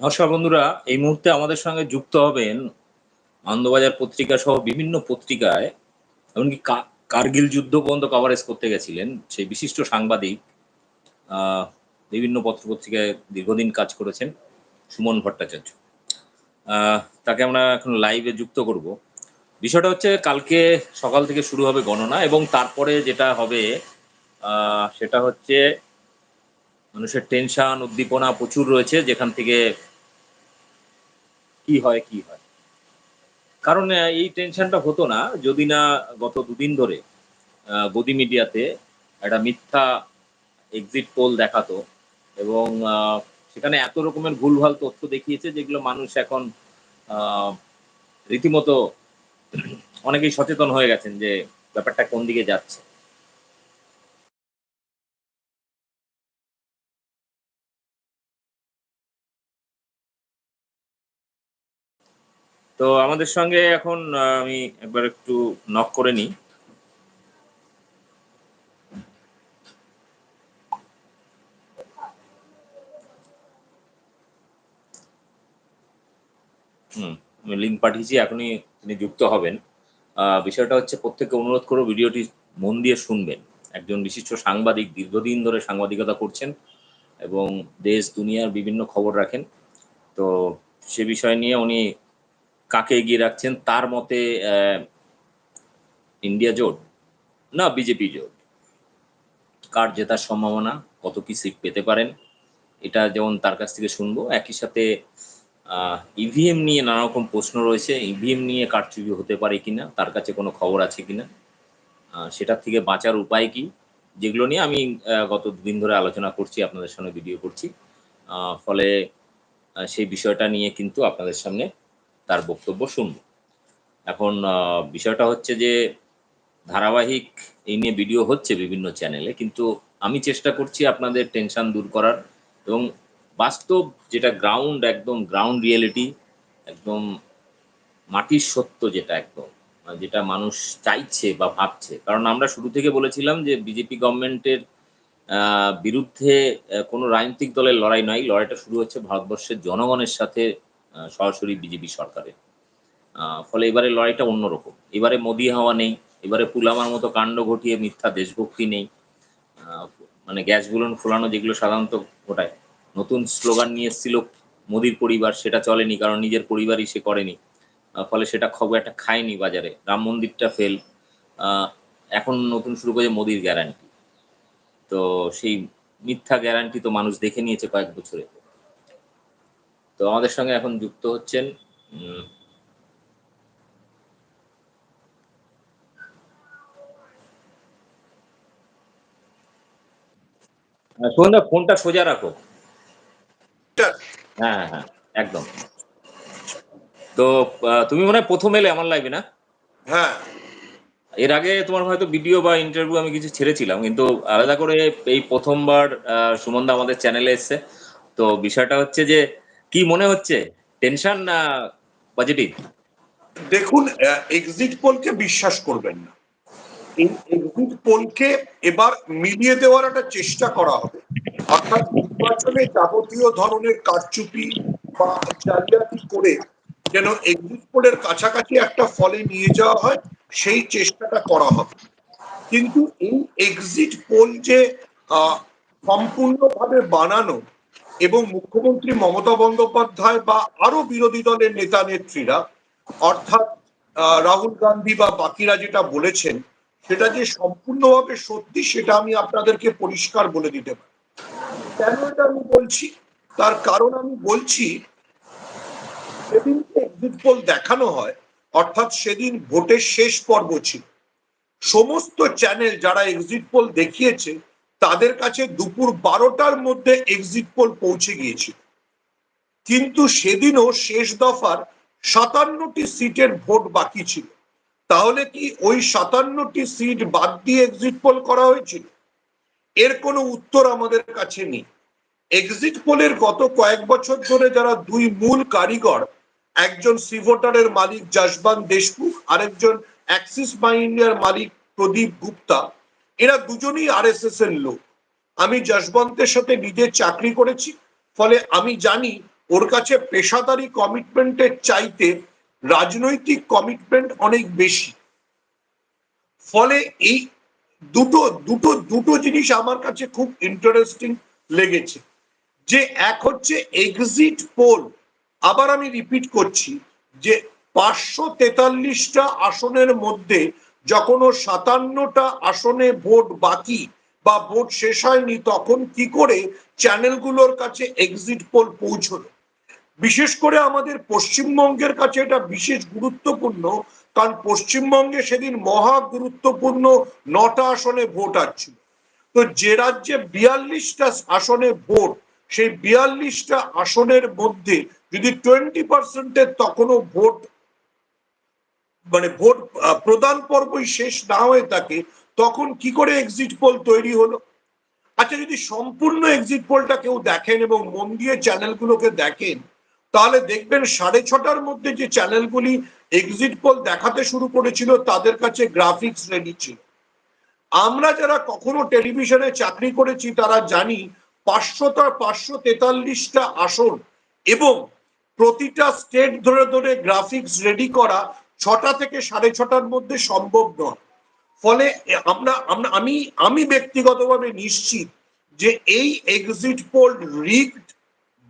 নমস্কার বন্ধুরা, এই মুহূর্তে আমাদের সঙ্গে যুক্ত হবেন আনন্দবাজার পত্রিকা সহ বিভিন্ন পত্রিকায়, এমনকি কার্গিল যুদ্ধ পর্যন্ত কভারেজ করতে গেছিলেন সেই বিশিষ্ট সাংবাদিক বিভিন্ন পত্রপত্রিকায় দীর্ঘদিন কাজ করেছেন সুমন ভট্টাচার্য। তাকে আমরা এখন লাইভে যুক্ত করব। বিষয়টা হচ্ছে কালকে সকাল থেকে শুরু হবে গণনা এবং তারপরে যেটা হবে সেটা হচ্ছে মানুষের টেনশন উদ্দীপনা প্রচুর রয়েছে যেখান থেকে কি হয় কি হয়? কারণ এই টেনশনটা হতো না, যদি না গত দুদিন ধরে গদি মিডিয়াতে একটা মিথ্যা এক্সিট পোল দেখাতো এবং সেখানে এত রকমের ভুলভাল তথ্য দেখিয়েছে যেগুলো মানুষ এখন রীতিমতো অনেকেই সচেতন হয়ে গেছেন যে ব্যাপারটা কোন দিকে যাচ্ছে। তো আমাদের সঙ্গে এখন আমি একবার একটু নক করে নিই। হুম, আমি লিঙ্ক পাঠিয়েছি, এখনই তিনি যুক্ত হবেন। বিষয়টা হচ্ছে, প্রত্যেককে অনুরোধ করো ভিডিওটি মন দিয়ে শুনবেন। একজন বিশিষ্ট সাংবাদিক দীর্ঘদিন ধরে সাংবাদিকতা করছেন এবং দেশ, দুনিয়ার বিভিন্ন খবর রাখেন। তো সে বিষয় নিয়ে উনি কাকে এগিয়ে রাখছেন? তার মতে ইন্ডিয়া জোট? না, বিজেপি জোট। কার জেতার সম্ভাবনা? কত কি সিট পেতে পারেন? এটা যেমন তার কাছ থেকে শুনব। একই সাথে ইভিএম নিয়ে নানা রকম প্রশ্ন রয়েছে। ইভিএম নিয়ে কারচুপি হতে পারে কিনা? তার কাছে কোনো খবর আছে কিনা? সেটার থেকে বাঁচার উপায় কি? যেগুলো নিয়ে আমি গত দুদিন ধরে আলোচনা করছি, আপনাদের সামনে ভিডিও করছি। ফলে সেই বিষয়টা নিয়ে কিন্তু আপনাদের সামনে তার বক্তব্য শুনব। এখন বিষয়টা হচ্ছে যে, ধারাবাহিক এই নিয়ে ভিডিও হচ্ছে বিভিন্ন চ্যানেলে, কিন্তু আমি চেষ্টা করছি আপনাদের টেনশন দূর করার এবং বাস্তব যেটা গ্রাউন্ড একদম গ্রাউন্ড রিয়েলিটি একদম মাটির সত্য যেটা একদম যেটা মানুষ চাইছে বা ভাবছে। কারণ আমরা শুরু থেকে বলেছিলাম যে, বিজেপি গভর্নমেন্টের বিরুদ্ধে কোনো রাজনৈতিক দলের লড়াই নয়। লড়াইটা শুরু হচ্ছে ভারতবর্ষের জনগণের সাথে সরাসরি বিজেপি সরকারের। আহ, ফলে এবারে লড়াইটা অন্যরকম। এবারে মোদি হাওয়া নেই এবারে পুলামার মতো কাণ্ড ঘটিয়ে মিথ্যা দেশভক্তি নেই। মানে গ্যাস বুলন ফোলানো যেগুলো সাধারণত ঘটায়। নতুন স্লোগান নিয়ে এসেছিল মোদির পরিবার সেটা চলেনি কারণ নিজের পরিবারই সে করেনি। ফলে সেটা খবর একটা খায়নি বাজারে। রাম মন্দিরটা ফেল এখন নতুন শুরু করেছে মোদির গ্যারান্টি তো সেই মিথ্যা গ্যারান্টি তো মানুষ দেখে নিয়েছে কয়েক বছরে। তো আমাদের সঙ্গে এখন যুক্ত হচ্ছেন আহ, ফোনটা সোজা রাখো। হ্যাঁ হ্যাঁ একদম। তো তুমি মনে হয় প্রথম এলে আমার লাইভে না? হ্যাঁ। এর আগে তোমার হয়তো ভিডিও বা ইন্টারভিউ আমি কিছু ছেড়েছিলাম কিন্তু আলাদা করে এই প্রথমবার সুমনদা আমাদের চ্যানেলে এসছে। তো বিষয়টা হচ্ছে যে কি মনে হচ্ছে? টেনশন না পজিটিভ দেখুন এক্সিট পোলকে বিশ্বাস করবেন না। এই এক্সিট পোলকে এবার মিলিয়ে দেওয়ার একটা চেষ্টা করা হবে। অর্থাৎ নির্বাচনে যাবতীয় ধরনের কারচুপি বা জালিয়াতি করে যেন এক্সিট পোলের কাছাকাছি একটা ফলে নিয়ে যাওয়া হয়, সেই চেষ্টাটা করা হবে। কিন্তু এই এক্সিট পোল যে সম্পূর্ণভাবে বানানো এবং মুখ্যমন্ত্রী মমতা বন্দ্যোপাধ্যায় বা আরও বিরোধী দলের নেতা নেত্রীরা, অর্থাৎ রাহুল গান্ধী বা বাকিরা যেটা বলেছেন, সেটা যে সম্পূর্ণভাবে সত্যি সেটা আমি আপনাদেরকে পরিষ্কার বলে দিতে পারি। কেন এটা আমি বলছি? তার কারণ আমি বলছি সেদিন এক্সিট পোল দেখানো হয়, অর্থাৎ সেদিন ভোটের শেষ পর্ব ছিল। সমস্ত চ্যানেল যারা এক্সিট পোল দেখিয়েছে তাদের কাছে দুপুর বারোটার মধ্যে এক্সিট পোল পৌঁছে গিয়েছিল। কিন্তু সেদিনও শেষ দফার সাতান্নটি সিটের ভোট বাকি ছিল। তাহলে কি ওই সাতান্নটি সিট বাদ দিয়ে এক্সিট পোল করা হয়েছিল? এর কোনো উত্তর আমাদের কাছে নেই। এক্সিট পোলের গত কয়েক বছর ধরে যারা দুই মূল কারিগর, একজন সিভোটারের মালিক যশবান দেশমুখ, আরেকজন অ্যাক্সিস মাই ইন্ডিয়ার মালিক প্রদীপ গুপ্তা এরা দুজনেই আরএসএস এর লোক। আমি যশবন্তের সাথে নিজে চাকরি করেছি, ফলে আমি জানি ওর কাছে পেশাদারি কমিটমেন্টের চাইতে রাজনৈতিক কমিটমেন্ট অনেক বেশি। ফলে এই দুটো দুটো দুটো জিনিস আমার কাছে খুব ইন্টারেস্টিং লেগেছে। যে এক হচ্ছে এক্সিট পোল আবার আমি রিপিট করছি যে পাঁচশো তেতাল্লিশটা আসনের মধ্যে যখন ও সাতান্নটা আসনে ভোট বাকি বা ভোট শেষ হয়নি, তখন কি করে চ্যানেলগুলোর কাছে এক্সিট পোল পৌঁছলো? বিশেষ করে আমাদের পশ্চিমবঙ্গের কাছে এটা বিশেষ গুরুত্বপূর্ণ, কারণ পশ্চিমবঙ্গে সেদিন মহা গুরুত্বপূর্ণ নটা আসনে ভোট আসছিল তো যে রাজ্যে বিয়াল্লিশটা আসনে ভোট, সেই বিয়াল্লিশটা আসনের মধ্যে যদি টোয়েন্টি পার্সেন্টের তখনও ভোট মানে ভোট প্রদান পর্বই শেষ না হয়ে থাকে, তখন কি করে এক্সিট পোল তৈরি হলো? আচ্ছা যদি সম্পূর্ণ এক্সিট পোলটা কেউ দেখেন এবং মন দিয়ে চ্যানেলগুলোকে দেখেন, তাহলে দেখবেন সাড়ে ছটার মধ্যে যে চ্যানেলগুলি এক্সিট পোল দেখাতে শুরু করেছিল, তাদের কাছে গ্রাফিক্স রেডি ছিল। আমরা যারা কখনো টেলিভিশনে চাকরি করেছি, তারা জানি পাঁচশোটা, পাঁচশো তেতাল্লিশটা আসন এবং প্রতিটা স্টেট ধরে ধরে গ্রাফিক্স রেডি করা ছটা থেকে সাড়ে ছটার মধ্যে সম্ভব নয়। ফলে আমরা আমরা, আমি আমি ব্যক্তিগতভাবে নিশ্চিত যে এই এক্সিট পোল রিগড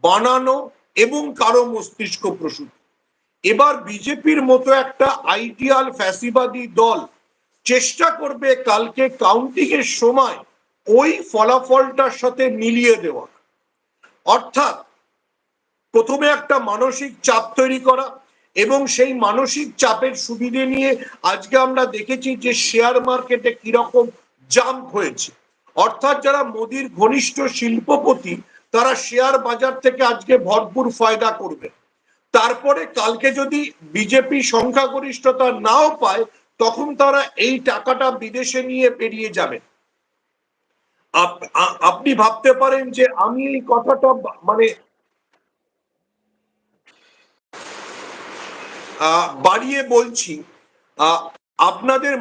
বানানো এবং কারও মস্তিষ্ক প্রসূত। এবার বিজেপির মতো একটা আইডিয়াল ফ্যাসিবাদী দল চেষ্টা করবে কালকে কাউন্টিং এর সময় ওই ফলাফলটার সাথে মিলিয়ে দেওয়া। অর্থাৎ প্রথমে একটা মানসিক চাপ তৈরি করা এবং সেই মানসিক চাপের সুবিধে নিয়ে আজকে আমরা দেখেছি যে শেয়ার মার্কেটে কীরকম জাম্প হয়েছে। অর্থাৎ যারা মোদির ঘনিষ্ঠ শিল্পপতি, তারা শেয়ার বাজার থেকে আজকে ভরপুর ফায়দা করবে। তারপরে কালকে যদি বিজেপি সংখ্যাগরিষ্ঠতা নাও পায়, তখন তারা এই টাকাটা বিদেশে নিয়ে পেরিয়ে যাবে। আপ- আপনি ভাবতে পারেন যে আমি এই কথাটা মানে বাড়িয়ে বলছি আপনাদের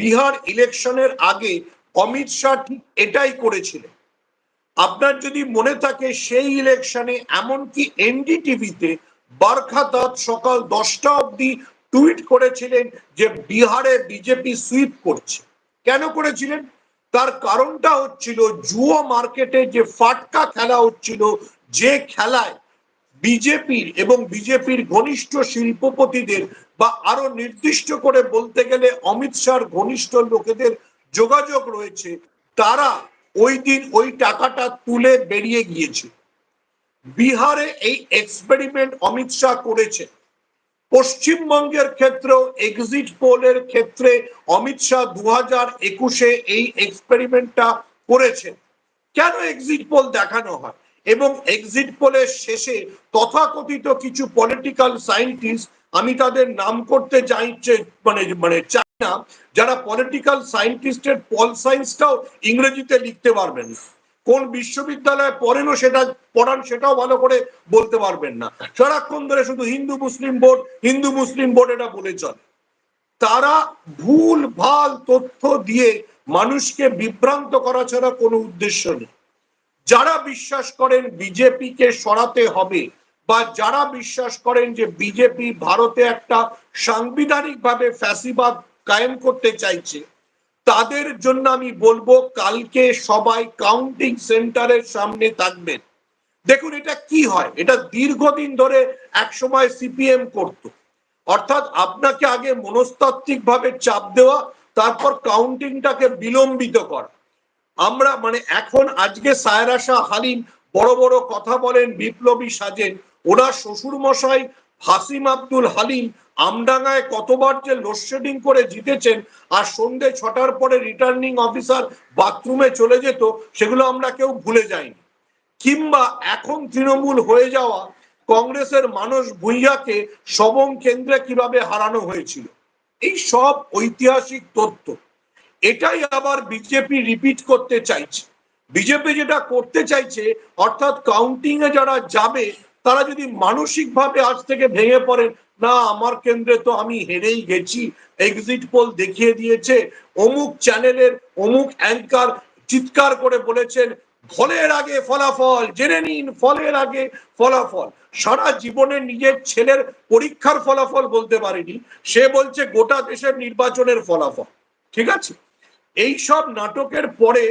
বিহার ইলেকশনের আগে অমিত শাহ ঠিক এটাই করেছিলেন। আপনার যদি মনে থাকে সেই ইলেকশনে এমনকি এনডিটিভিতে বারখা দত্ত সকাল দশটা অবধি টুইট করেছিলেন যে বিহারে বিজেপি সুইপ করছে। কেন করেছিলেন? তার কারণটা হচ্ছিল, জুয়ো মার্কেটে যে ফাটকা খেলা হচ্ছিল, যে খেলায় বিজেপির এবং বিজেপির ঘনিষ্ঠ শিল্পপতিদের বা আরও নির্দিষ্ট করে বলতে গেলে অমিত শাহর ঘনিষ্ঠ লোকেদের যোগাযোগ রয়েছে, তারা ওই দিন ওই টাকাটা তুলে বেরিয়ে গিয়েছে। বিহারে এই এক্সপেরিমেন্ট অমিত শাহ করেছে। পশ্চিমবঙ্গের ক্ষেত্রেও এক্সিট পোলের ক্ষেত্রে অমিত শাহ দু হাজার একুশে এই এক্সপেরিমেন্টটা করেছেন কেন এক্সিট পোল দেখানো হয়? এবং এক্সিট পোলের শেষে তথাকথিত কিছু পলিটিক্যাল সায়েন্টিস্ট আমি তাদের নাম করতে চাই মানে মানে চাই না, যারা পলিটিক্যাল সায়েন্টিস্টের পল সায়েন্সটাও ইংরেজিতে লিখতে পারবেন। না কোন বিশ্ববিদ্যালয়ে পড়েনও সেটা পড়ান সেটাও ভালো করে বলতে পারবেন না। সারাক্ষণ ধরে শুধু হিন্দু, মুসলিম বোর্ড, হিন্দু, মুসলিম বোর্ড এটা বলে চলে। তারা ভুল, ভালো তথ্য দিয়ে মানুষকে বিভ্রান্ত করা ছাড়া কোনো উদ্দেশ্য নেই। যারা বিশ্বাস করেন বিজেপিকে সরাতে হবে বা যারা বিশ্বাস করেন যে বিজেপি ভারতে একটা সাংবিধানিকভাবে ফ্যাসিবাদ কায়েম করতে চাইছে তাদের জন্য আমি বলব কালকে সবাই কাউন্টিং সেন্টারের সামনে থাকবেন। দেখুন এটা কি হয়? এটা দীর্ঘদিন ধরে এক সময় সিপিএম করত। অর্থাৎ আপনাকে আগে মনস্তাত্ত্বিক ভাবে চাপ দেওয়া, তারপর কাউন্টিংটাকে বিলম্বিত করা। আমরা মানে এখন আজকে সায়রা শাহ হালিম বড় বড় কথা বলেন, বিপ্লবী সাজেন। ওনার শ্বশুর মশাই হাসিম আব্দুল হালিম আমডাঙ্গায় কতবার যে লোডশেডিং করে জিতেছেন আর সন্ধে ছটার পরে রিটার্নিং অফিসার বাথরুমে চলে যেত, সেগুলো আমরা কেউ ভুলে যাইনি। কিংবা এখন তৃণমূল হয়ে যাওয়া কংগ্রেসের মানুষ ভুইয়াকে সবং কেন্দ্রে কীভাবে হারানো হয়েছিল? এই সব ঐতিহাসিক তথ্য। এটাই আবার বিজেপি রিপিট করতে চাইছে। বিজেপি যেটা করতে চাইছে, অর্থাৎ কাউন্টিং এ যারা যাবে তারা যদি মানসিকভাবে আজ থেকে ভেঙে পড়েন, না, আমার কেন্দ্রে তো আমি হেরেই গেছি। এক্সিট পোল দেখিয়ে দিয়েছে। অমুক চ্যানেলের অমুক অ্যাঙ্কার চিৎকার করে বলেছেন, ফলের আগে ফলাফল, জেনে নিন ফলের আগে ফলাফল। সারা জীবনে নিজের ছেলের পরীক্ষার ফলাফল বলতে পারেনি। সে বলছে, গোটা দেশের নির্বাচনের ফলাফল। ঠিক আছে? এই সব নাটকের পরে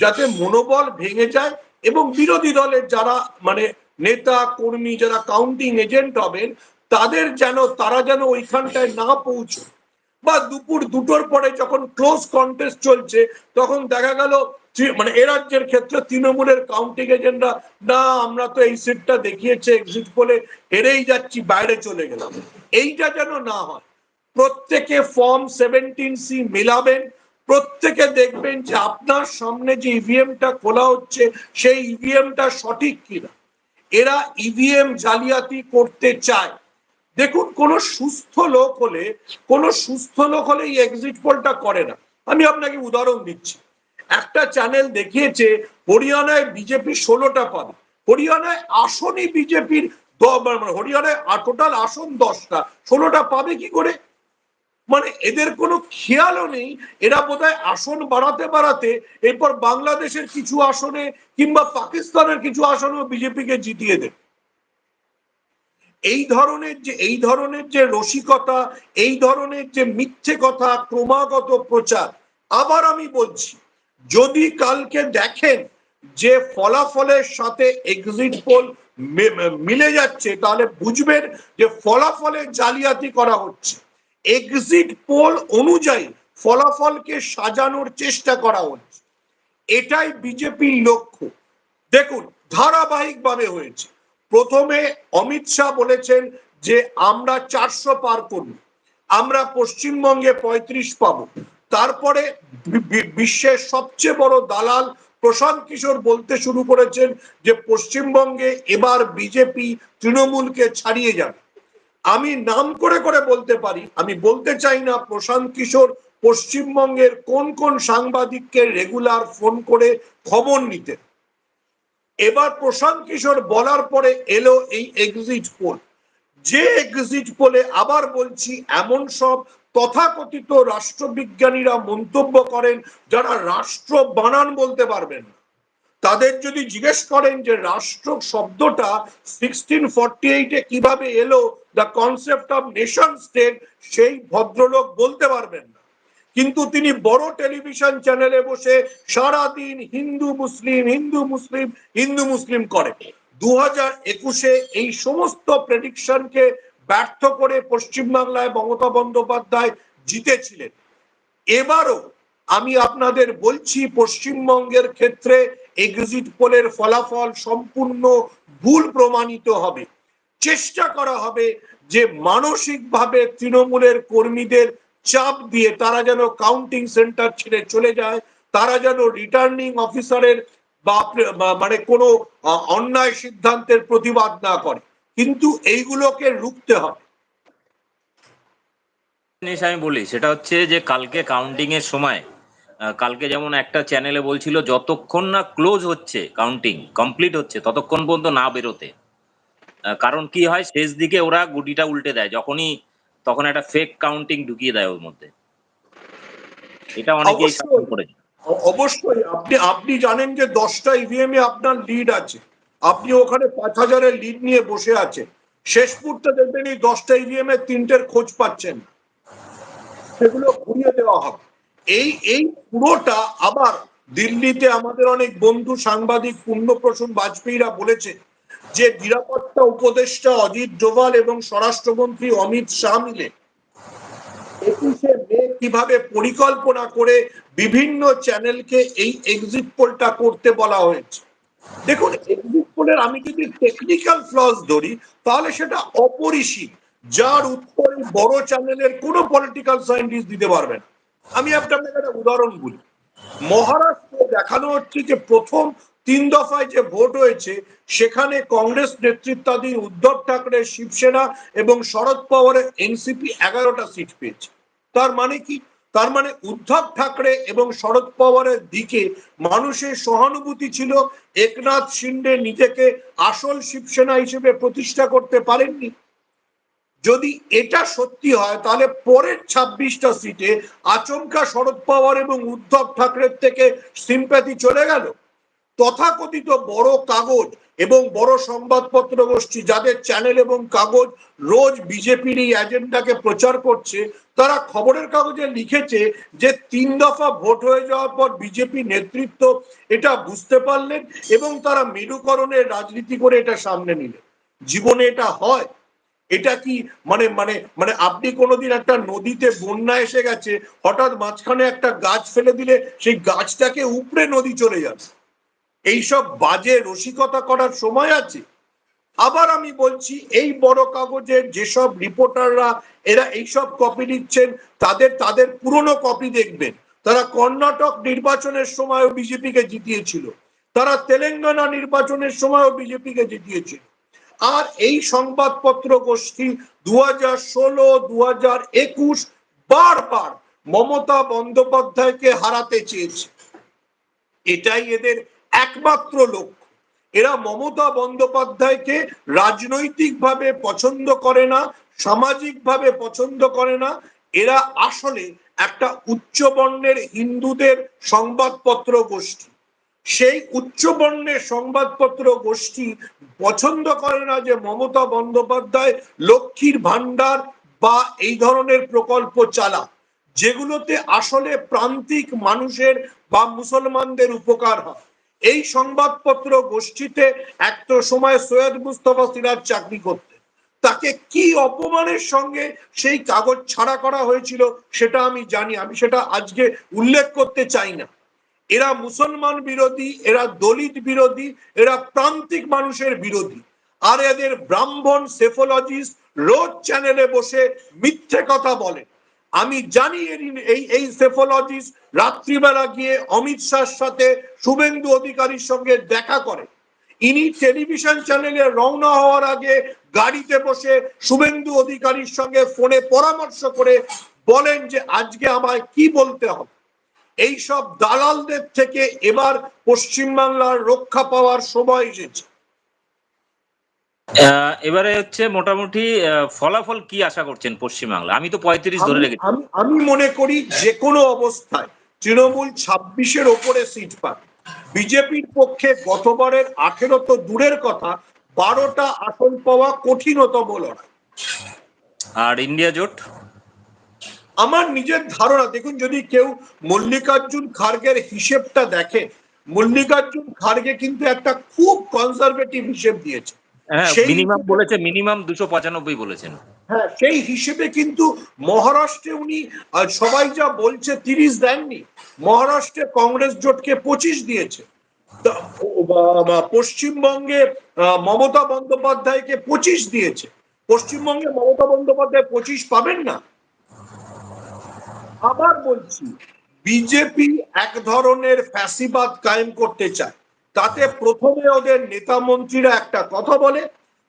যাতে মনোবল ভেঙে যায় এবং বিরোধী দলের যারা মানে নেতা, কর্মী যারা কাউন্টিং এজেন্ট হবেন, তাদের যেন, তারা যেন ওইখানটায় না পৌঁছে বা দুপুর দুটোর পরে যখন ক্লোজ কন্টেস্ট চলছে, তখন দেখা গেল মানে এ রাজ্যের ক্ষেত্রে তৃণমূলের কাউন্টিং এজেন্টরা না, আমরা তো এই সিটটা দেখিয়েছে এক্সিট বলে হেরেই যাচ্ছি, বাইরে চলে গেলাম। এইটা যেন না হয়। প্রত্যেকে ফর্ম সেভেন্টিন সি মেলাবেন, প্রত্যেকে দেখবেন যে আপনার সামনে যে ইভিএমটা খোলা হচ্ছে, সেই ইভিএমটা সঠিক কিনা। এরা ইভিএম জালিয়াতি করতে চায়। দেখুন, কোন সুস্থ লোক হলে, কোন সুস্থ লোক হলে এই এক্সিট পোলটা করে না। আমি আপনাকে উদাহরণ দিচ্ছি। একটা চ্যানেল দেখিয়েছে, হরিয়ানায় বিজেপি ষোলোটা পাবে। হরিয়ানায় আসনই বিজেপির মানে হরিয়ানায় টোটাল আসন দশটা। ষোলোটা পাবে কি করে? মানে এদের কোনো খেয়ালও নেই। এরা বোধহয় আসন বাড়াতে বাড়াতে এরপর বাংলাদেশের কিছু আসনে কিংবা পাকিস্তানের কিছু আসনেও বিজেপিকে জিতিয়ে দেবে। এই ধরনের যে, এই ধরনের যে রসিকতা, এই ধরনের যে মিথ্যে কথা, ক্রমাগত প্রচার, আবার আমি বলছি, যদি কালকে দেখেন যে ফলাফলের সাথে এক্সিট পোল মিলে যাচ্ছে, তাহলে বুঝবেন যে ফলাফলে জালিয়াতি করা হচ্ছে। এক্সিট পোল অনুযায়ী ফলাফলকে সাজানোর চেষ্টা করা হচ্ছে। এটাই বিজেপির লক্ষ্য। দেখুন, ধারাবাহিকভাবে হয়েছে। প্রথমে অমিত শাহ বলেছেন যে, আমরা চারশো পার করব। আমরা পশ্চিমবঙ্গে পঁয়ত্রিশ পাবো। তারপরে বিশ্বের সবচেয়ে বড় দালাল প্রশান্ত কিশোর বলতে শুরু করেছেন যে, পশ্চিমবঙ্গে এবার বিজেপি তৃণমূলকে ছাড়িয়ে যাবে। আমি নাম করে করে বলতে পারি, আমি বলতে চাই না প্রশান্ত কিশোর পশ্চিমবঙ্গের কোন কোন সাংবাদিককে রেগুলার ফোন করে খবর নিতে। এবার প্রশান্ত কিশোর বলার পরে এলো এই এক্সিট পোল যে এক্সিট পোলে আবার বলছি, এমন সব তথাকথিত রাষ্ট্রবিজ্ঞানীরা মন্তব্য করেন যারা রাষ্ট্র বানান বলতে পারবেন না। তাদের যদি জিজ্ঞেস করেন যে রাষ্ট্র শব্দটা সিক্সটিন ফর্টি এইটে কীভাবে এলো the concept of nation state সেই ভদ্রলোক বলতে পারবেন না। কিন্তু তিনি বড় টেলিভিশন চ্যানেলে বসে সারাদিন হিন্দু মুসলিম হিন্দু মুসলিম হিন্দু মুসলিম করে। দু হাজার একুশে এই সমস্ত প্রেডিকশনকে ব্যর্থ করে পশ্চিমবাংলায় মমতা বন্দ্যোপাধ্যায় জিতেছিলেন। এবারও আমি আপনাদের বলছি, পশ্চিমবঙ্গের ক্ষেত্রে এক্সিট পোলের ফলাফল সম্পূর্ণ ভুল প্রমাণিত হবে। চেষ্টা করা হবে যে মানসিকভাবে তৃণমূলের কর্মীদের চাপ দিয়ে তারা যেন কাউন্টিং সেন্টার ছেড়ে চলে যায়, তারা যেন রিটার্নিং অফিসারের বা মানে কোনো অন্যায় সিদ্ধান্তের প্রতিবাদ না করে। কিন্তু এইগুলোকে রুখতে হবে। জিনিস আমি বলি, সেটা হচ্ছে যে কালকে কাউন্টিং এর সময় কালকে যেমন একটা চ্যানেলে বলছিল, যতক্ষণ না ক্লোজ হচ্ছে কাউন্টিং কমপ্লিট হচ্ছে, ততক্ষণ পর্যন্ত না বেরোতে। কারণ কি হয় শেষ দিকে ওরা গুটিটা উল্টে দেয় যখনই তখন একটা ফেক কাউন্টিং ঢুকিয়ে দেয় ওর মধ্যে। এটা অনেকেই অবশ্যই। করেছে। অবশ্যই আপনি আপনি জানেন যে দশটা ইভিএম এ আপনার লিড আছে। আপনি ওখানে পাঁচ হাজারের লিড নিয়ে বসে আছেন। শেষ মুহূর্তে দেখবেন এই দশটা ইভিএম এর তিনটের খোঁজ পাচ্ছেন সেগুলো ঘুরিয়ে দেওয়া হবে। এই এই পুরোটা আবার দিল্লিতে আমাদের অনেক বন্ধু সাংবাদিক পুণ্যপ্রসূন বাজপেয়ীরা বলেছে যে নিরাপত্তা উপদেষ্টা অজিত ডোভাল এবং স্বরাষ্ট্রমন্ত্রী অমিত শাহ মিলে একুশে মে কীভাবে পরিকল্পনা করে বিভিন্ন চ্যানেলকে এই এক্সিট পোলটা করতে বলা হয়েছে? দেখুন এক্সিট পোলের আমি যদি টেকনিক্যাল ফ্লস ধরি, তাহলে সেটা অপরিসীম। যার উত্তর বড় চ্যানেলের কোনো পলিটিক্যাল সায়েন্টিস্ট দিতে পারবে না। আমি আপনাকে একটা উদাহরণ বলি। মহারাষ্ট্রে দেখানো হচ্ছে যে প্রথম তিন দফায় যে ভোট হয়েছে, সেখানে কংগ্রেস নেতৃত্বাধীন উদ্ধব ঠাকরে শিবসেনা এবং শরদ পাওয়ারের এনসিপি এগারোটা সিট পেয়েছে। তার মানে কি? তার মানে উদ্ধব ঠাকরে এবং শরদ পাওয়ারের দিকে মানুষের সহানুভূতি ছিল। একনাথ শিন্ডে নিজেকে আসল শিবসেনা হিসেবে প্রতিষ্ঠা করতে পারেননি। যদি এটা সত্যি হয়, তাহলে পরের ছাব্বিশটা সিটে আচমকা শরদ পাওয়ার এবং উদ্ধব ঠাকরের থেকে সিম্প্যাথি চলে গেল। তথাকথিত বড় কাগজ এবং বড় সংবাদপত্র গোষ্ঠী যাদের চ্যানেল এবং কাগজ রোজ বিজেপির এই এজেন্ডাকে প্রচার করছে, তারা খবরের কাগজে লিখেছে যে তিন দফা ভোট হয়ে যাওয়ার পর বিজেপি নেতৃত্ব এটা বুঝতে পারলেন এবং তারা মেরুকরণের রাজনীতি করে এটা সামনে নিলেন। জীবনে এটা হয়? এটা কি মানে মানে মানে আপনি কোনোদিন একটা নদীতে বন্যা এসে গেছে, হঠাৎ মাঝখানে একটা গাছ ফেলে দিলে সেই গাছটাকে উপড়ে নদী চলে যাবে। এইসব বাজে রসিকতা করার সময় আছে। আবার আমি বলছি, এই বড় কাগজের যেসব রিপোর্টাররা, এরা এইসব কপি নিচ্ছেন, তাদের তাদের পুরনো কপি দেখবেন। তারা কর্ণাটক নির্বাচনের সময়ও বিজেপিকে জিতিয়েছিল। তারা তেলেঙ্গানা নির্বাচনের সময়ও বিজেপিকে জিতিয়েছিল। আর এই সংবাদপত্র গোষ্ঠী দু হাজার ষোলো দু হাজার একুশ বারবার মমতা বন্দ্যোপাধ্যায়কে হারাতে চেয়েছে। এটাই এদের একমাত্র লোক। এরা মমতা বন্দ্যোপাধ্যায়কে রাজনৈতিকভাবে পছন্দ করে না, সামাজিকভাবে পছন্দ করে না। এরা আসলে একটা উচ্চবর্ণের হিন্দুদের সংবাদপত্র গোষ্ঠী। সেই উচ্চবর্ণের সংবাদপত্র গোষ্ঠী পছন্দ করে না যে মমতা বন্দ্যোপাধ্যায় লক্ষ্মীর ভান্ডার বা এই ধরনের প্রকল্প চালা যেগুলোতে আসলে প্রান্তিক মানুষের বা মুসলমানদের উপকার হয়। এই সংবাদপত্র গোষ্ঠীতে একটা সময় সৈয়দ মুস্তফা সিরাজ চাকরি করতেন। তাকে কি অপমানের সঙ্গে সেই কাগজ ছাড়া করা হয়েছিল সেটা আমি জানি, আমি সেটা আজকে উল্লেখ করতে চাই না। এরা মুসলমান বিরোধী, এরা দলিত বিরোধী, এরা প্রান্তিক মানুষের বিরোধী। আর এদের ব্রাহ্মণ সেফোলজিস্ট রোজ চ্যানেলে বসে মিথ্যে কথা বলে। আমি জানি এই এই সেফোলজিস্ট রাত্রিবেলা গিয়ে অমিত শাহর সাথে শুভেন্দু অধিকারীর সঙ্গে দেখা করে। ইনি টেলিভিশন চ্যানেলে রওনা হওয়ার আগে গাড়িতে বসে শুভেন্দু অধিকারীর সঙ্গে ফোনে পরামর্শ করে বলেন যে আজকে আমায় কি বলতে হবে। এই সব দালালদের থেকে এবার পশ্চিমবাংলার রক্ষা পাওয়ার সময় এসেছে। এবারে হচ্ছে মোটামুটি ফলাফল কি আশা করছেন পশ্চিমবাংলা আমি তো পঁয়ত্রিশ ধরে রেখেছি। আমি আমি মনে করি যে কোনো অবস্থায় তৃণমূল ছাব্বিশের ওপরে সিট পাবে বিজেপির পক্ষে গতবারের আঠেরো তো দূরের কথা বারোটা আসন পাওয়া কঠিনতম লড়াই। আর ইন্ডিয়া জোট? আমার নিজের ধারণা দেখুন যদি কেউ মল্লিকার্জুন খার্গের হিসেবটা দেখে মল্লিকার্জুন খার্গে কিন্তু একটা খুব কনজারভেটিভ হিসেব দিয়েছে। মিনিমাম বলেছে মিনিমাম দুশো পঁচানব্বই বলেছেন। হ্যাঁ সেই হিসেবে কিন্তু মহারাষ্ট্রে উনি সবাই যা বলছে তিরিশ দেননি। মহারাষ্ট্রে কংগ্রেস জোটকে পঁচিশ দিয়েছে। পশ্চিমবঙ্গে মমতা বন্দ্যোপাধ্যায়কে পঁচিশ দিয়েছে। পশ্চিমবঙ্গে মমতা বন্দ্যোপাধ্যায় পঁচিশ পাবেন না। আবার বলছি বিজেপি এক ধরনের ফ্যাসিবাদ কায়েম করতে চায়। তাতে প্রথমে ওদের নেতা মন্ত্রীরা একটা কথা বলে,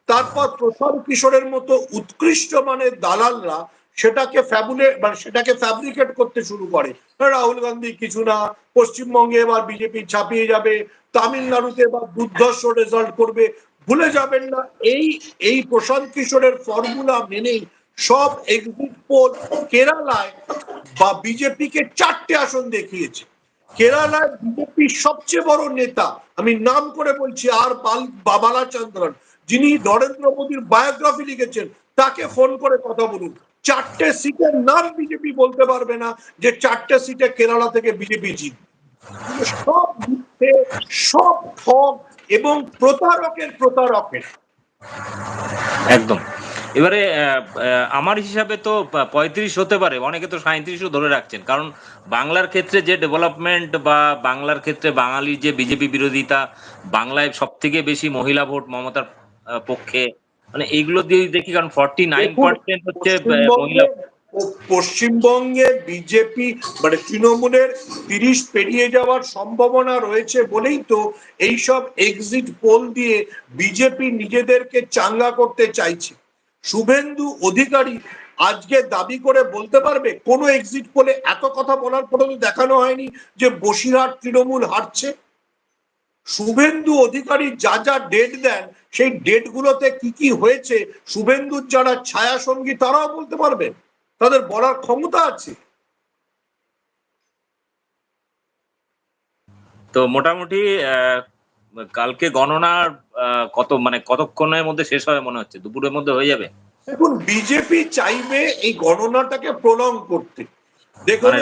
তারপর প্রশান্ত কিশোরের মতো উৎকৃষ্ট মানের দালালরা সেটাকে ফ্যাবুলে মানে সেটাকে ফ্যাব্রিকেট করতে শুরু করে। রাহুল গান্ধী কিছু না, পশ্চিমবঙ্গে এবার বিজেপি ছাপিয়ে যাবে, তামিলনাড়ুতে এবার দুর্ধর্ষ রেজাল্ট করবে, ভুলে যাবেন না, এই এই প্রশান্ত কিশোরের ফর্মুলা মেনেই সব এক্সিট পোল কেরালায় বা বিজেপিকে চারটে আসন দেখিয়েছে। কেরালায় বিজেপির সবচেয়ে বড় নেতা, আমি নাম করে বলছি আর বাল চন্দ্রন যিনি নরেন্দ্র মোদীর বায়োগ্রাফি লিখেছেন, তাকে ফোন করে কথা বলুন। চারটে সিটের নাম বিজেপি বলতে পারবে না যে চারটে সিটে কেরালা থেকে বিজেপি জিতবে সব মিথ্যে, সব ঠক এবং প্রতারকের প্রতারকের। একদম। এবারে আমার হিসাবে তো পঁয়ত্রিশ হতে পারে অনেকে তো সাঁত্রিশও ধরে রাখছেন। কারণ বাংলার ক্ষেত্রে যে ডেভেলপমেন্ট বা বাংলার ক্ষেত্রে বাঙালির যে বিজেপি বিরোধিতা বাংলায় সব থেকে বেশি মহিলা ভোট মমতার পক্ষে মানে এইগুলো দিয়ে দেখি কারণ ফর্টি নাইন পার্সেন্ট হচ্ছে মহিলা পশ্চিমবঙ্গে বিজেপি মানে তৃণমূলের তিরিশ পেরিয়ে যাওয়ার সম্ভাবনা রয়েছে বলেই তো এইসব এক্সিট পোল দিয়ে বিজেপি নিজেদেরকে চাঙ্গা করতে চাইছে। শুভেন্দু অধিকারী আজকে দাবি করে বলতে পারবে, কোনো এক্সিট পোলে এত কথা বলার পরেও দেখানো হয়নি যে বসিরহাট তৃণমূল হারছে। শুভেন্দু অধিকারী যা যা ডেট দেন, সেই ডেট গুলোতে কি কি হয়েছে, শুভেন্দুর যারা ছায়া সঙ্গী, তারাও বলতে পারবে? তাদের বলার ক্ষমতা আছে? তো মোটামুটি কালকে গণনার কত মানে কতক্ষণের মধ্যে শেষ হবে মনে হচ্ছে? দুপুরের মধ্যে হয়ে যাবে? দেখুন বিজেপি চাইবে এই গণনাটাকে প্রলং করতে। দেখুন মানে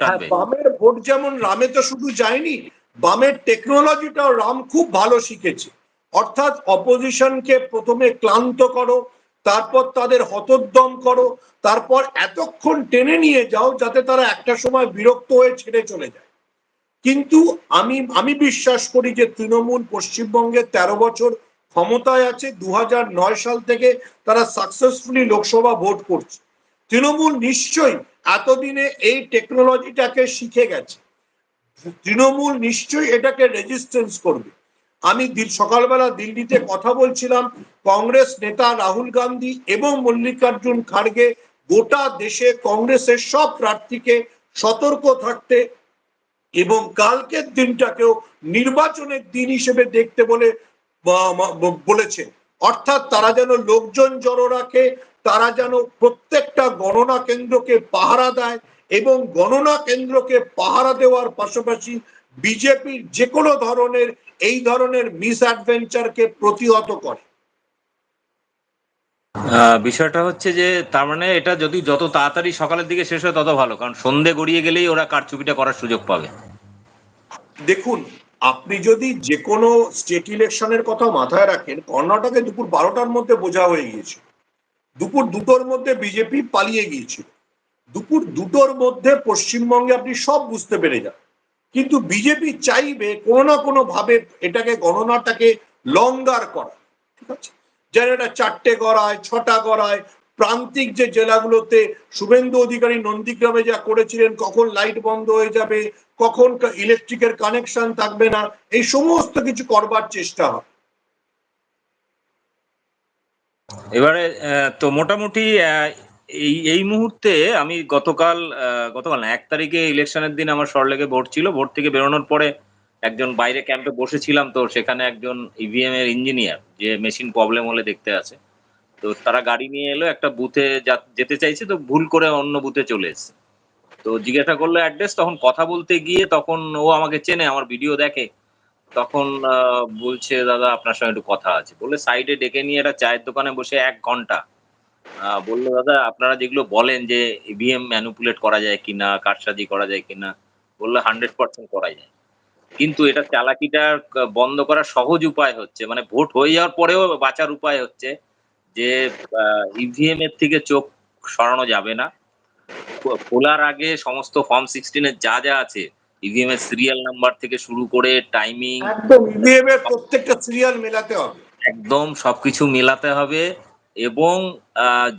হ্যাঁ, বামের ভোট যেমন রামে তো শুধু যায়নি বামের টেকনোলজিটাও রাম খুব ভালো শিখেছে। অর্থাৎ অপোজিশনকে প্রথমে ক্লান্ত করো তারপর তাদের হতোদ্যম করো তারপর এতক্ষণ টেনে নিয়ে যাও যাতে তারা একটা সময় বিরক্ত হয়ে ছেড়ে চলে যায়। কিন্তু আমি আমি বিশ্বাস করি যে তৃণমূল পশ্চিমবঙ্গে তেরো বছর ক্ষমতায় আছে দু সাল থেকে তারা সাকসেসফুলি লোকসভা ভোট করছে। তৃণমূল নিশ্চয়ই এতদিনে এই টেকনোলজিটাকে শিখে গেছে। তৃণমূল নিশ্চয়ই এটাকে রেজিস্ট্যান্স করবে। আমি সকালবেলা দিল্লিতে কথা বলছিলাম, কংগ্রেস নেতা রাহুল গান্ধী এবং মল্লিকার্জুন খাড়গে গোটা দেশে কংগ্রেসের সব প্রার্থীকে সতর্ক থাকতে এবং কালকের দিনটাকেও নির্বাচনের দিন হিসেবে দেখতে বলে বলেছে। অর্থাৎ তারা যেন লোকজন জড়ো রাখে, তারা যেন প্রত্যেকটা গণনা কেন্দ্রকে পাহারা দেয় এবং গণনা কেন্দ্রকে পাহারা দেওয়ার পাশাপাশি বিজেপির যে কোনো ধরনের, এই ধরনের মিস অ্যাডভেঞ্চারকে প্রতিহত করে। বিষয়টা হচ্ছে যে তার মানে এটা যদি যত তাড়াতাড়ি সকালের দিকে শেষ হয় তত ভালো, কারণ সন্ধে গড়িয়ে গেলেই ওরা কারচুপিটা করার সুযোগ পাবে। দেখুন, আপনি যদি যে কোনো স্টেট ইলেকশনের কথা মাথায় রাখেন, কর্ণাটকে দুপুর বারোটার মধ্যে বোঝা হয়ে গিয়েছে। দুপুর দুটোর মধ্যে বিজেপি পালিয়ে গিয়েছিল দুপুর দুটোর মধ্যে পশ্চিমবঙ্গে আপনি সব বুঝতে পেরে যান। কিন্তু বিজেপি চাইবে কোনো না কোনো ভাবে এটাকে, গণনাটাকে লঙ্গার করা। ঠিক আছে? যেন এটা চারটে গড়ায়, ছটা গড়ায়, প্রান্তিক যে জেলাগুলোতে শুভেন্দু অধিকারী নন্দীগ্রামে যা করেছিলেন, কখন লাইট বন্ধ হয়ে যাবে, কখন ইলেকট্রিকের কানেকশন থাকবে না, এই সমস্ত কিছু করবার চেষ্টা হয়। এবারে তো মোটামুটি এই এই মুহূর্তে আমি গতকাল গতকাল না, এক তারিখে ইলেকশনের দিন আমার সরলেগে ভোট ছিল, ভোট থেকে বেরোনোর পরে একজন বাইরে ক্যাম্পে বসেছিলাম তো, সেখানে একজন ইভিএম এর ইঞ্জিনিয়ার যে মেশিন প্রবলেম হলে দেখতে আছে তো তারা গাড়ি নিয়ে এলো, একটা বুথে যেতে চাইছে তো ভুল করে অন্য বুথে চলে এসেছে। তো জিজ্ঞাসা করল অ্যাড্রেস, তখন কথা বলতে গিয়ে তখন ও আমাকে চেনে, আমার ভিডিও দেখে। তখন বলছে, দাদা, আপনার সঙ্গে একটু কথা আছে। বলে সাইডে ডেকে নিয়ে একটা চায়ের দোকানে বসে এক ঘণ্টা বলল, দাদা, আপনারা যেগুলো বলেন যে ইভিএম ম্যানুপুলেট করা যায় কিনা, কারসাজি করা যায় কিনা? বলল হান্ড্রেড পার্সেন্ট করা যায়। কিন্তু এটা চালাকিটা বন্ধ করার সহজ উপায় হচ্ছে। মানে ভোট হয়ে যাওয়ার পরেও বাঁচার উপায় হচ্ছে যে ইভিএম এর থেকে চোখ সরানো যাবে না। খোলার আগে সমস্ত ফর্ম সিক্সটিনের যা যা আছে ইভিএম এর সিরিয়াল নাম্বার থেকে শুরু করে টাইমিং ইভিএম এর প্রত্যেকটা সিরিয়াল মেলাতে হবে। একদম সবকিছু মেলাতে হবে এবং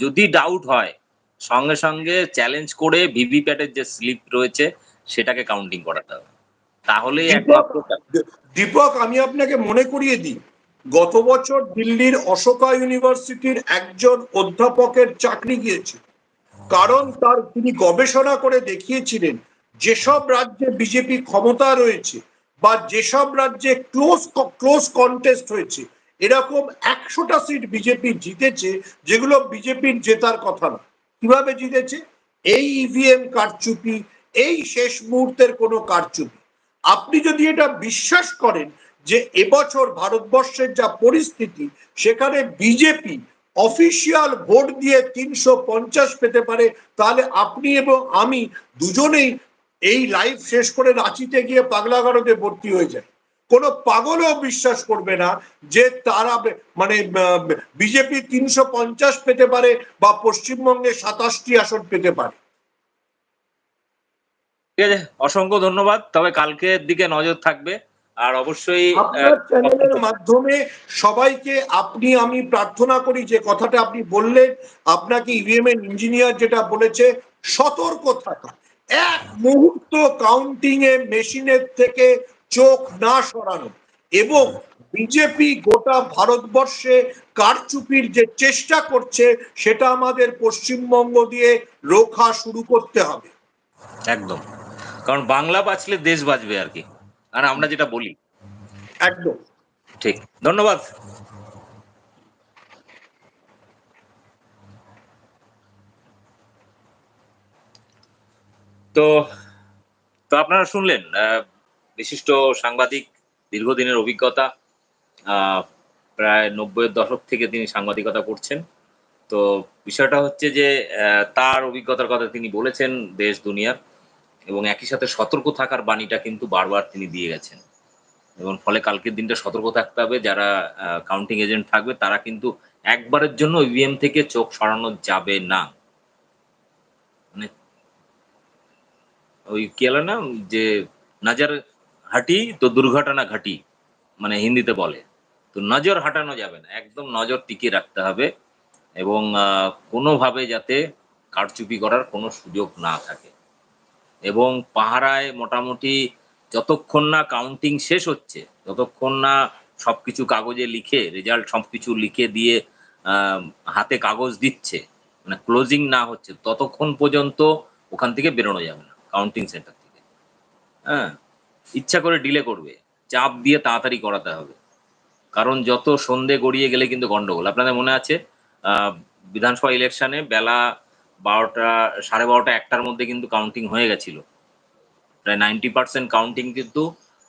যদি ডাউট হয় সঙ্গে সঙ্গে চ্যালেঞ্জ করে ভিভিপ্যাটের যে স্লিপ রয়েছে সেটাকে কাউন্টিং করাতে হবে। তাহলেই একমাত্র দীপক আমি আপনাকে মনে করিয়ে দিই গত বছর দিল্লির অশোকা ইউনিভার্সিটির একজন অধ্যাপকের চাকরি গিয়েছে। কারণ তার তিনি গবেষণা করে দেখিয়েছিলেন যেসব রাজ্যে বিজেপি ক্ষমতা রয়েছে বা যেসব রাজ্যে ক্লোজ ক্লোজ কন্টেস্ট হয়েছে এরকম একশোটা সিট বিজেপি জিতেছে যেগুলো বিজেপির জেতার কথা না। কীভাবে জিতেছে? এই ইভিএম কারচুপি এই শেষ মুহূর্তের কোনো কারচুপি। আপনি যদি এটা বিশ্বাস করেন যে এবছর ভারতবর্ষের যা পরিস্থিতি, সেখানে বিজেপি অফিসিয়াল ভোট দিয়ে তিনশো পঞ্চাশ পেতে পারে, তাহলে আপনি এবং আমি দুজনেই এই লাইভ শেষ করে রাঁচিতে গিয়ে পাগলাগারদে ভর্তি হয়ে যায় কোনো পাগলও বিশ্বাস করবে না যে তারা মানে বিজেপি তিনশো পঞ্চাশ পেতে পারে বা পশ্চিমবঙ্গে সাতাশটি আসন পেতে পারে। ঠিক আছে অসংখ্য ধন্যবাদ তবে কালকের দিকে নজর থাকবে আর অবশ্যই চ্যানেলের মাধ্যমে সবাইকে আপনি আমি প্রার্থনা করি যে কথাটা আপনি বললেন আপনাকে ইভিএম এর ইঞ্জিনিয়ার যেটা বলেছে সতর্ক থাকা। এক মুহূর্ত কাউন্টিং এ মেশিনের থেকে চোখ না সরানো এবং বিজেপি গোটা ভারতবর্ষে কারচুপির যে চেষ্টা করছে সেটা আমাদের পশ্চিমবঙ্গ দিয়ে রোখা শুরু করতে হবে। একদম। কারণ বাংলা বাঁচলে দেশ বাঁচবে আর কি। আর আমরা যেটা বলি। একদম। ঠিক। ধন্যবাদ। তো তো আপনারা শুনলেন আহ, বিশিষ্ট সাংবাদিক দীর্ঘদিনের অভিজ্ঞতা আহ, প্রায় নব্বইয়ের দশক থেকে তিনি সাংবাদিকতা করছেন। তো বিষয়টা হচ্ছে যে আহ, তার অভিজ্ঞতার কথা তিনি বলেছেন দেশ দুনিয়ার। এবং একই সাথে সতর্ক থাকার বাণীটা কিন্তু বারবার তিনি দিয়ে গেছেন। এবং ফলে কালকের দিনটা সতর্ক থাকতে হবে, যারা কাউন্টিং এজেন্ট থাকবে, তারা কিন্তু একবারের জন্য ইভিএম থেকে চোখ সরানো যাবে না। মানে ওই কি না যে নজর হাঁটি তো দুর্ঘটনা ঘাটি মানে হিন্দিতে বলে। তো নজর হাঁটানো যাবে না, একদম নজর টিকিয়ে রাখতে হবে এবং কোনোভাবে যাতে কারচুপি করার কোনো সুযোগ না থাকে। এবং পাহারায় মোটামুটি যতক্ষণ না কাউন্টিং শেষ হচ্ছে, যতক্ষণ না সবকিছু কাগজে লিখে রেজাল্ট সবকিছু লিখে দিয়ে হাতে কাগজ দিচ্ছে মানে ক্লোজিং না হচ্ছে, ততক্ষণ পর্যন্ত ওখান থেকে বেরোনো যাবে না কাউন্টিং সেন্টার থেকে। হ্যাঁ ইচ্ছা করে ডিলে করবে, চাপ দিয়ে তাড়াতাড়ি করাতে হবে। কারণ যত সন্ধে গড়িয়ে গেলে কিন্তু গন্ডগোল। আপনাদের মনে আছে বিধানসভা ইলেকশনে বেলা বারোটা, সাড়ে বারোটা, একটার মধ্যে কিন্তু কাউন্টিং হয়ে গেছিল। প্রায় নাইনটি পার্সেন্ট কাউন্টিং কিন্তু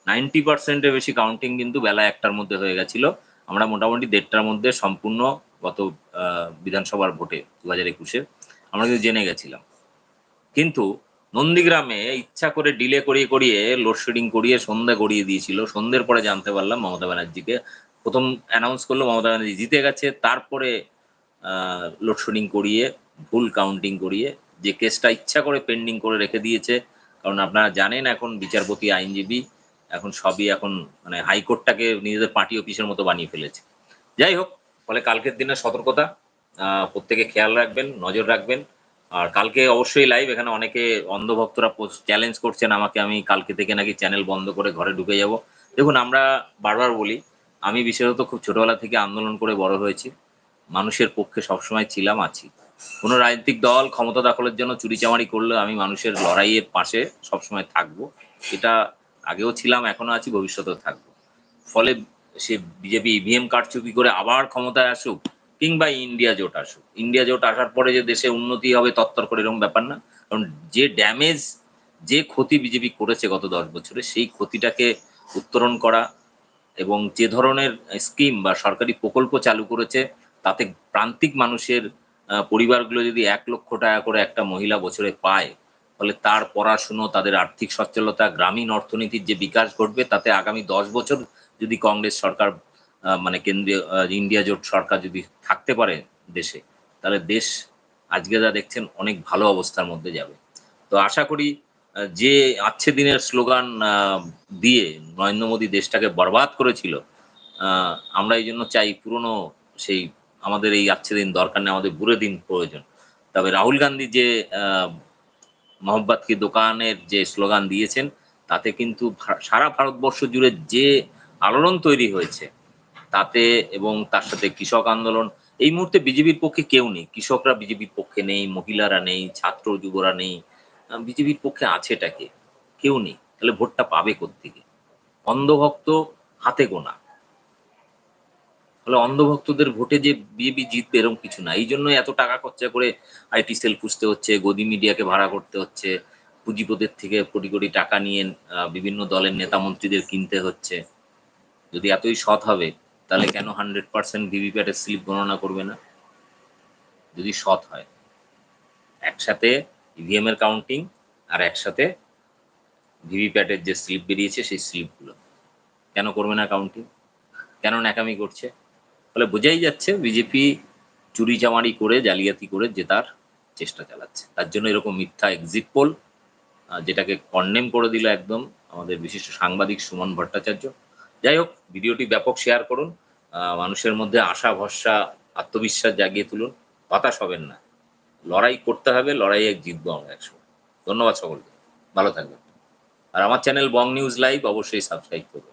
নাইনটি পার্সেন্টের বেশি কাউন্টিং কিন্তু বেলা একটার মধ্যে হয়ে গেছিল। আমরা মোটামুটি দেড়টার মধ্যে সম্পূর্ণ গত বিধানসভার ভোটে দু হাজার একুশে আমরা কিন্তু জেনে গেছিলাম। কিন্তু নন্দীগ্রামে ইচ্ছা করে ডিলে করিয়ে করিয়ে লোডশেডিং করিয়ে সন্ধ্যা গড়িয়ে দিয়েছিল। সন্ধ্যের পরে জানতে পারলাম মমতা ব্যানার্জিকে। প্রথম অ্যানাউন্স করল মমতা ব্যানার্জি জিতে গেছে। তারপরে লোডশেডিং করিয়ে ভুল কাউন্টিং করিয়ে, যে কেসটা ইচ্ছা করে পেন্ডিং করে রেখে দিয়েছে, কারণ আপনারা জানেন এখন বিচারপতি, আইনজীবী এখন সবই এখন মানে হাইকোর্টটাকে নিজেদের পার্টি অফিসের মতো বানিয়ে ফেলেছে। যাই হোক, ফলে কালকের দিনের সতর্কতা প্রত্যেকে খেয়াল রাখবেন, নজর রাখবেন। আর কালকে অবশ্যই লাইভ এখানে অনেকে অন্ধভক্তরা চ্যালেঞ্জ করছেন আমাকে, আমি কালকে থেকে নাকি চ্যানেল বন্ধ করে ঘরে ঢুকে যাব। দেখুন, আমরা বারবার বলি, আমি বিশেষত খুব ছোটবেলা থেকে আন্দোলন করে বড় হয়েছি। মানুষের পক্ষে সবসময় ছিলাম আছি। কোনো রাজনৈতিক দল ক্ষমতা দখলের জন্য চুরিচামারি করলে আমি মানুষের লড়াইয়ের পাশে সবসময় থাকব। এটা আগেও ছিলাম, এখনও আছি, ভবিষ্যতেও থাকব। ফলে সে বিজেপি ইভিএম কারচুপি করে আবার ক্ষমতায় আসুক কিংবা ইন্ডিয়া জোট আসুক। ইন্ডিয়া জোট আসার পরে যে দেশে উন্নতি হবে তত্তর করে এরকম ব্যাপার না। কারণ যে ড্যামেজ যে ক্ষতি বিজেপি করেছে গত দশ বছরে, সেই ক্ষতিটাকে উত্তরণ করা এবং যে ধরনের স্কিম বা সরকারি প্রকল্প চালু করেছে, তাতে প্রান্তিক মানুষের পরিবারগুলো যদি এক লক্ষ টাকা করে একটা মহিলা বছরে পায় ফলে তার পড়াশুনো, তাদের আর্থিক সচ্ছলতা, গ্রামীণ অর্থনীতির যে বিকাশ ঘটবে, তাতে আগামী দশ বছর যদি কংগ্রেস সরকার মানে কেন্দ্রীয় ইন্ডিয়া জোট সরকার যদি থাকতে পারে দেশে, তাহলে দেশ আজকে যা দেখছেন অনেক ভালো অবস্থার মধ্যে যাবে। তো আশা করি যে আচ্ছে দিনের স্লোগান দিয়ে নরেন্দ্র মোদী দেশটাকে বরবাদ করেছিল আমরা এই জন্য চাই পুরনো সেই আমাদের এই আচ্ছে দিন, দরকার নেই, আমাদের বুড়ে দিন প্রয়োজন। তবে রাহুল গান্ধী যে মোহাম্মদ কি দোকানের যে স্লোগান দিয়েছেন, তাতে কিন্তু সারা ভারতবর্ষ জুড়ে যে আলোড়ন তৈরি হয়েছে, তাতে এবং তার সাথে কৃষক আন্দোলন, এই মুহূর্তে বিজেপির পক্ষে কেউ নেই। কৃষকরা বিজেপির পক্ষে নেই, মহিলারা নেই, ছাত্র যুবরা নেই। বিজেপির পক্ষে আছেটাকে কেউ নেই। তাহলে ভোটটা পাবে কোত্থেকে? অন্ধভক্ত হাতে গোনা। ফলে অন্ধভক্তদের ভোটে যে বিজেপি জিতবে এরকম কিছু না। এই জন্য এত টাকা খরচা করে আইটি সেল পুষতে হচ্ছে, গদি মিডিয়াকে ভাড়া করতে হচ্ছে, পুঁজিপদের থেকে কোটি কোটি টাকা নিয়ে বিভিন্ন দলের নেতা মন্ত্রীদের কিনতে হচ্ছে। যদি এতই সৎ হবে, তাহলে কেন হান্ড্রেড পার্সেন্ট ভিভিপ্যাটের স্লিপ গণনা করবে না? যদি সৎ হয়। একসাথে ইভিএম এর কাউন্টিং আর একসাথে ভিভিপ্যাটের যে স্লিপ বেরিয়েছে, সেই স্লিপগুলো। কেন করবে না কাউন্টিং কেন ন্যাকামি করছে? ফলে বোঝাই যাচ্ছে বিজেপি চুরি চামারি করে, জালিয়াতি করে জেতার চেষ্টা চালাচ্ছে। তার জন্য এরকম মিথ্যা এক্সিট পোল যেটাকে কন্ডেম করে দিল একদম আমাদের বিশিষ্ট সাংবাদিক সুমন ভট্টাচার্য। যাই হোক, ভিডিওটি ব্যাপক শেয়ার করুন মানুষের মধ্যে আশা, ভরসা, আত্মবিশ্বাস জাগিয়ে তুলুন। হতাশ হবেন না। লড়াই করতে হবে, লড়াইয়ে জিতবো আমরা একসময়। ধন্যবাদ সকলকে। ভালো থাকবেন। আর আমার চ্যানেল বং নিউজ লাইভ অবশ্যই সাবস্ক্রাইব করবেন।